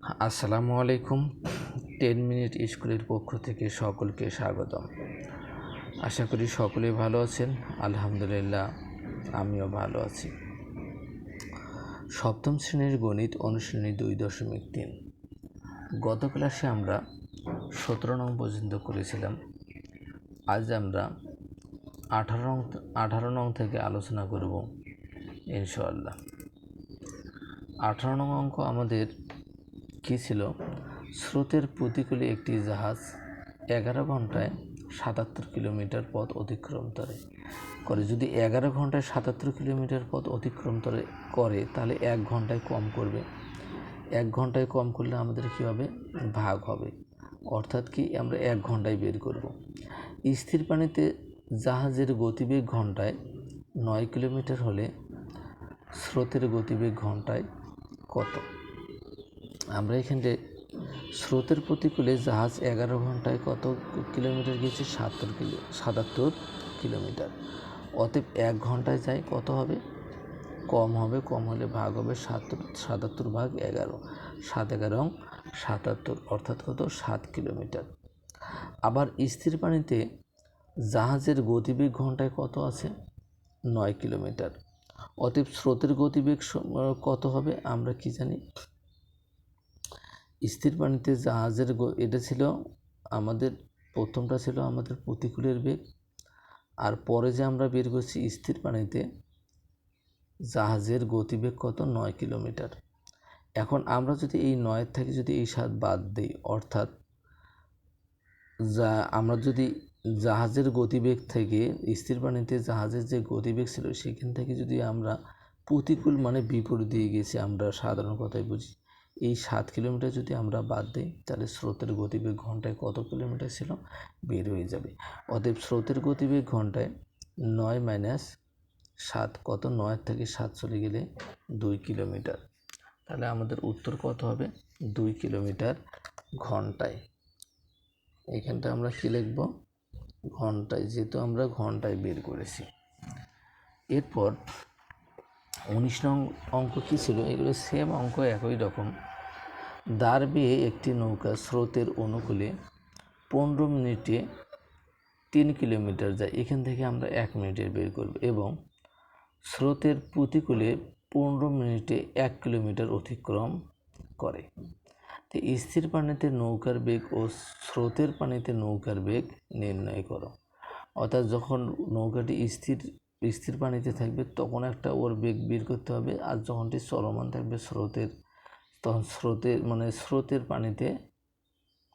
আসসালামু আলাইকুম। Ten minute স্কুলের পক্ষ থেকে সকলকে স্বাগতম। আশা করি সকলেই ভালো আছেন। আলহামদুলিল্লাহ, আমিও ভালো আছি। সপ্তম শ্রেণির গণিত অনুশীলনী দুই দশমিক তিন। গত ক্লাসে আমরা সতেরো নং পর্যন্ত করেছিলাম। আজ আমরা আঠারো নং আঠারো নং থেকে আলোচনা করব, ইনশাআল্লাহ। আঠারো নং অঙ্ক আমাদের কী ছিল? স্রোতের প্রতিকূলে একটি জাহাজ এগারো ঘন্টায় সাতাত্তর কিলোমিটার পথ অতিক্রম করে। করে। যদি এগারো ঘন্টায় সাতাত্তর কিলোমিটার পথ অতিক্রম করে করে, তাহলে এক ঘন্টায় কম করবে। এক ঘন্টায় কম করলে আমাদের কী হবে? ভাগ হবে। অর্থাৎ কি? আমরা এক ঘন্টায় বের করব। স্থির পানিতে জাহাজের গতিবেগ ঘন্টায় নয় কিলোমিটার হলে স্রোতের গতিবেগ ঘন্টায় কত? আমরা এখানে স্রোতের প্রতিকূলে জাহাজ এগারো ঘন্টায় কত কিলোমিটার গিয়েছে? সাতাত্তর কিলো, সাতাত্তর কিলোমিটার। অতএব এক ঘন্টায় যায় কত হবে? কম হবে, কম হলে ভাগ হবে সাতাত্তর সাতাত্তর ভাগ এগারো। সাত এগারো সাতাত্তর, অর্থাৎ কত? সাত কিলোমিটার। আবার স্থির পানিতে জাহাজের গতিবেগ ঘন্টায় কত আছে? নয় কিলোমিটার। অতএব স্রোতের গতিবেগ কত হবে? আমরা কি জানি? স্থির পানিতে জাহাজের এটা ছিল আমাদের, প্রথমটা ছিল আমাদের প্রতিকূলের বেগ। আর পরে যে আমরা বের করছি স্থির পানিতে, জাহাজের গতিবেগ কত? নয় কিলোমিটার। এখন আমরা যদি এই নয়ের থেকে যদি এই সাত বাদ দিই, অর্থাৎ যা, আমরা যদি জাহাজের গতিবেগ থেকে, স্থির পানিতে জাহাজের যে গতিবেগ ছিল, সেখান থেকে যদি আমরা প্রতিকূল মানে বিপরীত দিয়ে গেছি, আমরা সাধারণ কথায় বুঝি। এই সাত কিলোমিটার যদি আমরা বাদ দিই, তাহলে স্রোতের গতিবেগ ঘন্টায় কত কিলোমিটার ছিল? বের হয়ে যাবে। অতএব স্রোতের গতিবেগ ঘন্টায় নয় মাইনাস সাত, কত? নয় থেকে সাত চলে গেলে দুই কিলোমিটার। তাহলে আমাদের উত্তর কত হবে? দুই কিলোমিটার ঘন্টায়। এখানটা আমরা কী লিখব? ঘন্টায়, যেহেতু আমরা ঘন্টায় বের করেছি। এরপর উনিশ নং অঙ্ক কী ছিল? এগুলো সেম অঙ্ক, একই রকম। দাঁড় বেয়ে একটি নৌকা স্রোতের অনুকূলে পনেরো মিনিটে তিন কিলোমিটার যায়। এখান থেকে আমরা এক মিনিটের বের করব এবং স্রোতের প্রতিকূলে পনেরো মিনিটে এক কিলোমিটার অতিক্রম করে। তো স্থির পানিতে নৌকার বেগ ও স্রোতের পানিতে নৌকার বেগ নির্ণয় করো। অর্থাৎ যখন নৌকাটি স্থির স্থির পানিতে থাকবে, তখন একটা ওর বেগ বের করতে হবে আর যখনটি চলমান থাকবে, স্রোতের তখন স্রোতের মানে স্রোতের পানিতে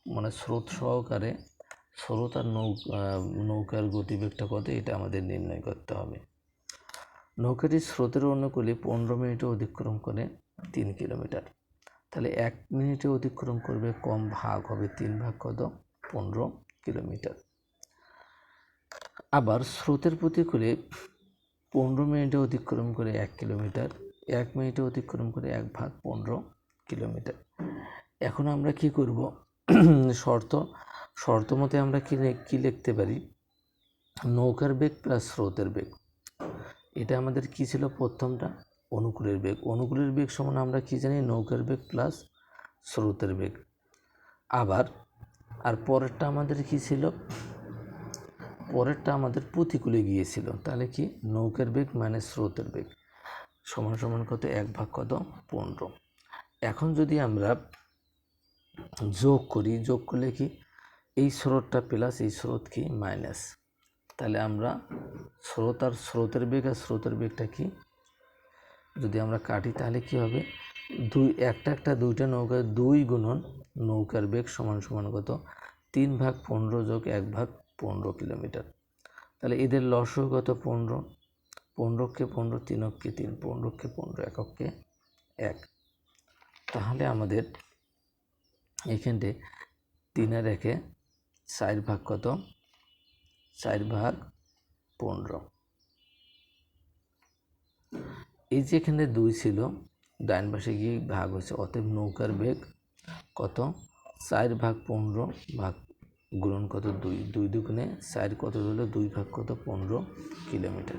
মানে স্রোত সহকারে স্রোত আর নৌ নৌকার গতিবেগটা কত, এটা আমাদের নির্ণয় করতে হবে। নৌকাটি স্রোতের অনুকূলে পনেরো মিনিটে অতিক্রম করে তিন কিলোমিটার। তাহলে এক মিনিটে অতিক্রম করবে কম ভাগ হবে তিন ভাগ কত? পনেরো কিলোমিটার। আবার স্রোতের প্রতিকূলে পনেরো মিনিটে অতিক্রম করে এক কিলোমিটার, এক মিনিটে অতিক্রম করে এক ভাগ, পনেরো কিলোমিটার। এখন আমরা কি করব? শর্ত শর্ত মতে আমরা কি কি লিখতে পারি? নৌকার বেগ প্লাস স্রোতের বেগ। এটা আমাদের কি ছিল প্রথমটা? অনুকূলের বেগ। অনুকূলের বেগ সমান আমরা কি জানি? নৌকার বেগ প্লাস স্রোতের বেগ। আবার, আর পরেরটা আমাদের কি ছিল? পরেরটা আমাদের প্রতিকূলে গিয়েছিল। তাহলে কি? নৌকার বেগ মানে স্রোতের বেগ। সমান সমান কত? এক ভাগ কত? পনেরো। এখন যদি আমরা যোগ করি, যোগ করলে কি? এই স্রোতটা প্লাস এই স্রোত কি? মাইনাস তাহলে আমরা স্রোত আর স্রোতের বেগ আর স্রোতের বেগটা কি? যদি আমরা কাটি তাহলে কি হবে? দুই, একটা একটা, দুইটা নৌকা দুই গুণন নৌকার বেগ সমান সমান কত? তিন ভাগ পনেরো যোগ এক ভাগ পনেরো কিলোমিটার। তাহলে এদের লসও কত? পনেরো। পনেরোকে পনেরো তিনককে তিন পনেরোকে পনেরো একককে এক। তাহলে আমাদের এখানটে তিনের একে চার ভাগ কত? চার ভাগ পনেরো। এই যে এখানে দুই ছিল, ডাইন পাশে গিয়ে ভাগ হয়েছে? অতএব নৌকার বেগ কত? চার ভাগ পনেরো ভাগ গুণন কত দুই? দুই দুগুণে চার কত হলো? দুই ভাগ কত? পনেরো কিলোমিটার।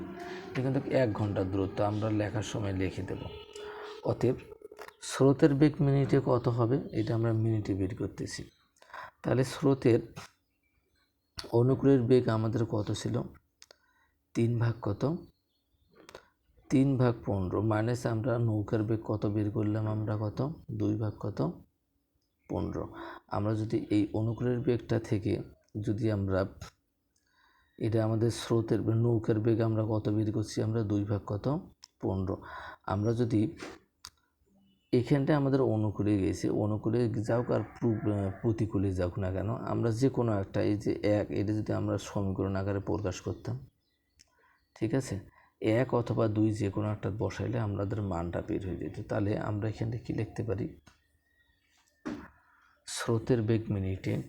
এখান থেকে এক ঘণ্টার দূরত্ব আমরা লেখার সময় লিখে দেব। অতএব স্রোতের বেগ মিনিটে কত হবে? এটা আমরা মিনিটে বের করতেছি। তাহলে স্রোতের অনুকূলের বেগ আমাদের কত ছিল? তিন ভাগ কত? তিন ভাগ পনেরো মাইনাস আমরা নৌকার বেগ কত বের করলাম আমরা কত? দুই ভাগ কত? পনেরো। আমরা যদি এই অনুকূলের বেগটা থেকে যদি আমরা এটা আমাদের স্রোতের নৌকার বেগ আমরা কত বের করছি? আমরা দুই ভাগ কত? পনেরো। আমরা যদি এখানটায় আমাদের অনুকূলে গেছে। অনুকূলে যাওক আর প্র- প্রতিকূলে যাওক না কেন, আমরা যে কোনো একটা, এই যে এক, এটা যদি আমরা সমীকরণ আকারে প্রকাশ করতাম, ঠিক আছে? এক অথবা দুই যে কোনো একটা বসাইলে আমাদের মানটা বের হয়ে যেত। তাহলে আমরা এখানটা কি লিখতে পারি? স্রোতের বেগ মিনিটে,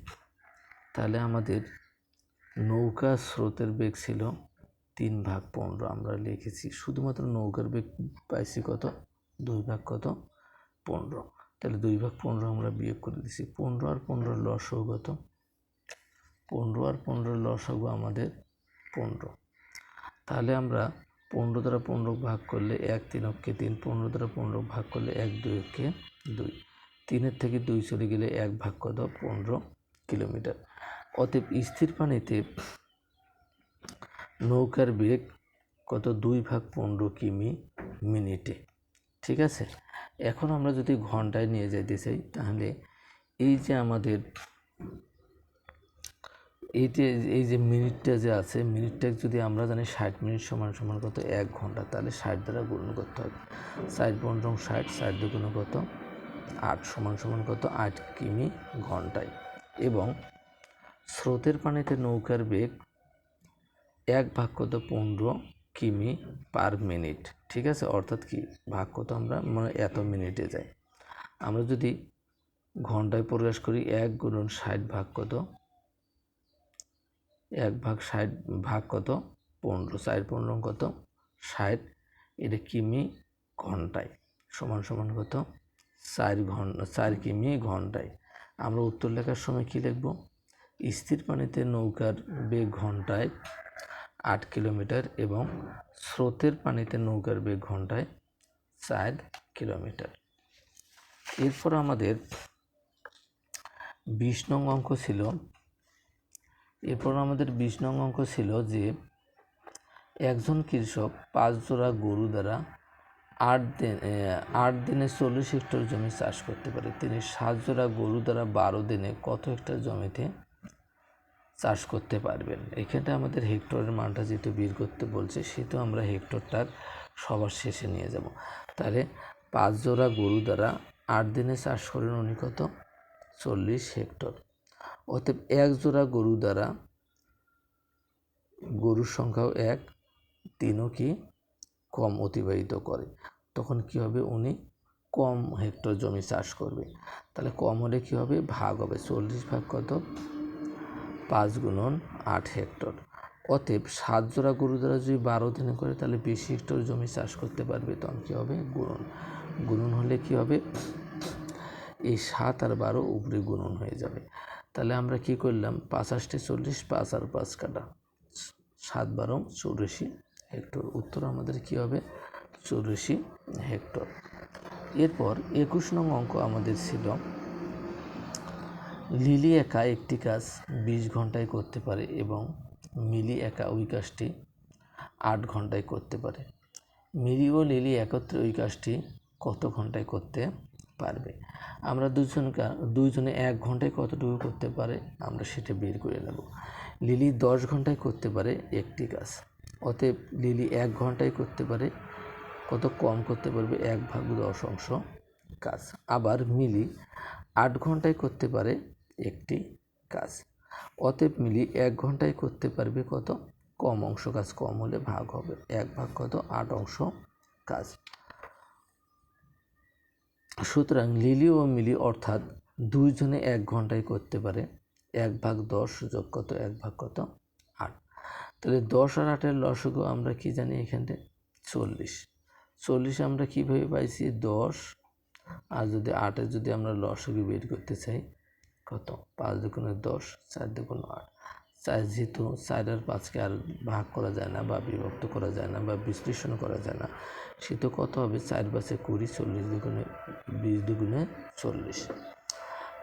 তাহলে আমাদের নৌকা স্রোতের বেগ ছিল তিন ভাগ পনেরো। আমরা লিখেছি শুধুমাত্র নৌকার বেগ পাইছি কত? দুই ভাগ কত? পনেরো। তাহলে দুই ভাগ পনেরো আমরা বিয়োগ করে দিছি। পনেরো আর পনেরো লস হোক কত পনেরো আর পনেরো লস হব আমাদের পনেরো। তাহলে আমরা পনেরো দ্বারা পনেরো ভাগ করলে এক তিন অক্ষে তিন, পনেরো দ্বারা পনেরো ভাগ করলে এক দুই অক্ষে দুই। তিনের থেকে দুই চলে গেলে এক ভাগ কত পনেরো কিলোমিটার। অতএব স্থির পানিতে নৌকার বেগ কত? দুই ভাগ পনেরো কিমি মিনিটে। ঠিক আছে? এখন আমরা যদি ঘন্টায় নিয়ে যাইতে চাই, তাহলে এই যে আমাদের এই যে এই যে মিনিটটা যে আছে, মিনিটটা যদি আমরা জানি ষাট মিনিট সমান সমান কত? এক ঘণ্টা। তাহলে ষাট দ্বারা গুণ করতে হবে। ষাট পনেরো ষাট ষাট দুগুণ কত? আট সমান সমান কত? আট কিমি ঘন্টায়। এবং স্রোতের পানিতে নৌকার বেগ এক ভাগ কত? পনেরো কিমি পার মিনিট। ঠিক আছে? অর্থাৎ কি? ভাগ কত আমরা মানে এত মিনিটে যাই। আমরা যদি ঘন্টায় প্রকাশ করি এক গুণন ষাট ভাগ কত? এক ভাগ ষাট ভাগ কত? পনেরো। ষাট পনেরো কত ষাট। এটা কিমি ঘন্টায়? সমান সমান কত? চার ঘণ্টা চার কিমি ঘন্টায়। আমরা উত্তর লেখার সময় কী লিখব? স্থির পানিতে নৌকার বেগ ঘন্টায় আট কিলোমিটার এবং স্রোতের পানিতে নৌকার বেগ ঘন্টায় চার কিলোমিটার। এরপর আমাদের বিশ নং অঙ্ক ছিল। এরপর আমাদের বিশ নং অঙ্ক ছিল যে একজন কৃষক পাঁচ জোড়া গরু দ্বারা আট দিন আট দিনে চল্লিশ হেক্টর জমি চাষ করতে পারে। তিনি সাত জোড়া গরু দ্বারা বারো দিনে কত হেক্টর জমিতে চাষ করতে পারবেন। এখানটা আমাদের হেক্টরের মানটা যেহেতু বের করতে বলছে, সেহেতু আমরা হেক্টরটার সবার শেষে নিয়ে যাব। তাহলে পাঁচ জোড়া গরু দ্বারা আট দিনে চাষ করেন উনি কত? চল্লিশ হেক্টর। অতএব এক জোড়া গরু দ্বারা গরুর সংখ্যাও এক দিনও কি কম অতিবাহিত করে। তখন কি হবে? উনি কম হেক্টর জমি চাষ করবে। তাহলে কম হলে কী হবে? ভাগ হবে। চল্লিশ ভাগ কত? পাঁচ গুণন আট হেক্টর। অতএব সাত জোড়া গরু দ্বারা যদি বারো দিনে করে, তাহলে বেশি হেক্টর জমি চাষ করতে পারবে, তখন কী হবে? গুণন। গুণন হলে কী হবে? এই সাত আর বারো উপরে গুণন হয়ে যাবে। তাহলে আমরা কি করলাম? পাঁচাশটি চল্লিশ, পাঁচ আর পাঁচ কাটা। সাত বারো চৌরাশি হেক্টর। উত্তর আমাদের কি হবে? চৌরাশি হেক্টর। এরপর একুশ নং অঙ্ক আমাদের ছিল। লিলি একা একটি কাজ বিশ ঘন্টায় করতে পারে এবং মিলি একা ওই কাজটি আট ঘন্টায় করতে পারে। মিলি ও লিলি একত্রে ওই কাজটি কত ঘন্টায় করতে পারবে? আমরা দুজন দুইজনে এক ঘন্টায় কতটুকু করতে পারে আমরা সেটা বের করে নেব। লিলি দশ ঘন্টায় করতে পারে একটি কাজ, অতএব লিলি এক ঘন্টায় করতে পারে কত কম করতে পারবে এক ভাগ দশ অংশ কাজ। আবার মিলি আট ঘন্টায় করতে পারে একটি কাজ। অতএব মিলি এক ঘন্টায় করতে পারবে কত? কম অংশ কাজ। কম হলে ভাগ হবে। এক ভাগ কত? আট অংশ কাজ। সুতরাং লিলি ও মিলি অর্থাৎ দুইজনে এক ঘন্টায় করতে পারে। এক ভাগ দশ যোগ কত? এক ভাগ কত? আট। তাহলে দশ আর আটের লসগু আমরা কি জানি এখানে চল্লিশ। চল্লিশ আমরা কীভাবে পাইছি? দশ। আর যদি আটের যদি আমরা লসগু বের করতে চাই কত? পাঁচ দুগুণে দশ, চার দুগুণ আট। চার যেহেতু চার আর পাঁচকে আর ভাগ করা যায় না বা বিভক্ত করা যায় না বা বিশ্লেষণ করা যায় না, সেহেতু কত হবে? চার পাঁচে কুড়ি, চল্লিশ দুগুণে, বিশ দুগুণে চল্লিশ।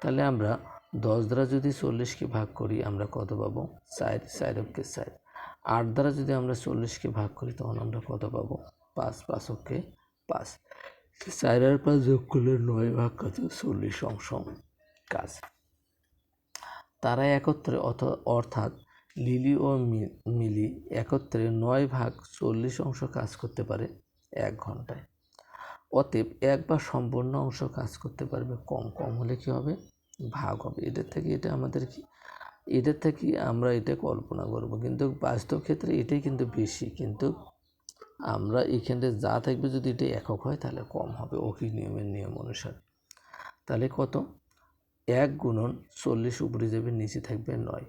তাহলে আমরা দশ দ্বারা যদি চল্লিশকে ভাগ করি, আমরা কত পাবো? চার চার অক্ষে চার। আট দ্বারা যদি আমরা চল্লিশকে ভাগ করি, তখন আমরা কত পাবো? পাঁচ পাঁচ অক্ষে পাঁচ। চার আর পাঁচ যোগ করলে নয় ভাগ কত? চল্লিশ অংশ কাজ। তারা একত্রে অথ- অর্থাৎ লিলি ও মিলি একত্রে নয় ভাগ চল্লিশ অংশ কাজ করতে পারে এক ঘন্টায়। অতএব এক বা সম্পূর্ণ অংশ কাজ করতে পারবে কম কম হলে কি হবে? ভাগ হবে। এটার থেকে এটা আমাদের কি এটার থেকে আমরা এটা কল্পনা করব। কিন্তু বাস্তব ক্ষেত্রে এটাই কিন্তু বেশি। কিন্তু আমরা এখানে যা থাকবে যদি এটা একক হয় তাহলে কম হবে ওকি নিয়মের নিয়ম অনুসারে। তাহলে কত? এক গুণন চল্লিশ উপরে যাবে, নিচে থাকবে নয়।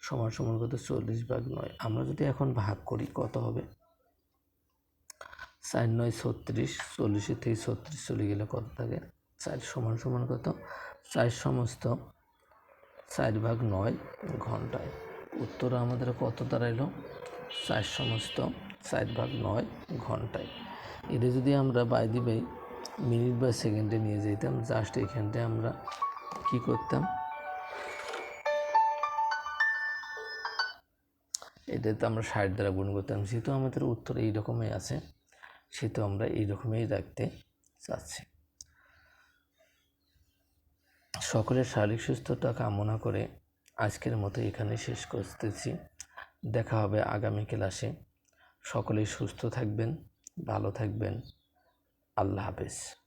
সমান সমান কত? চল্লিশ ভাগ নয়। আমরা যদি এখন ভাগ করি, কত হবে? চার নয় ছত্রিশ চল্লিশের থেকে ছত্রিশ চলে গেলে কত থাকে? চার সমান সমান কত? চার সমস্ত চার ভাগ নয় ঘন্টায়। উত্তর আমাদের কত দাঁড়াইলো? চার সমস্ত চার ভাগ নয় ঘন্টায়। এটা যদি আমরা বাই দিবে মিনিট বা সেকেন্ডে নিয়ে যেতাম জাস্ট এখানটায় আমরা কি করতাম? এটাতে আমরা ষাট দ্বারা গুণ করতাম যেহেতু আমাদের উত্তর এই রকমই আছে, সেহেতু আমরা এই রকমই রাখতে চাচ্ছি। সকলের শারীরিক সুস্থতা কামনা করে আজকের মতো এখানে শেষ করতেছি। দেখা হবে আগামী ক্লাসে। সকলেই সুস্থ থাকবেন, ভালো থাকবেন। আল্লাহ হাফেজ।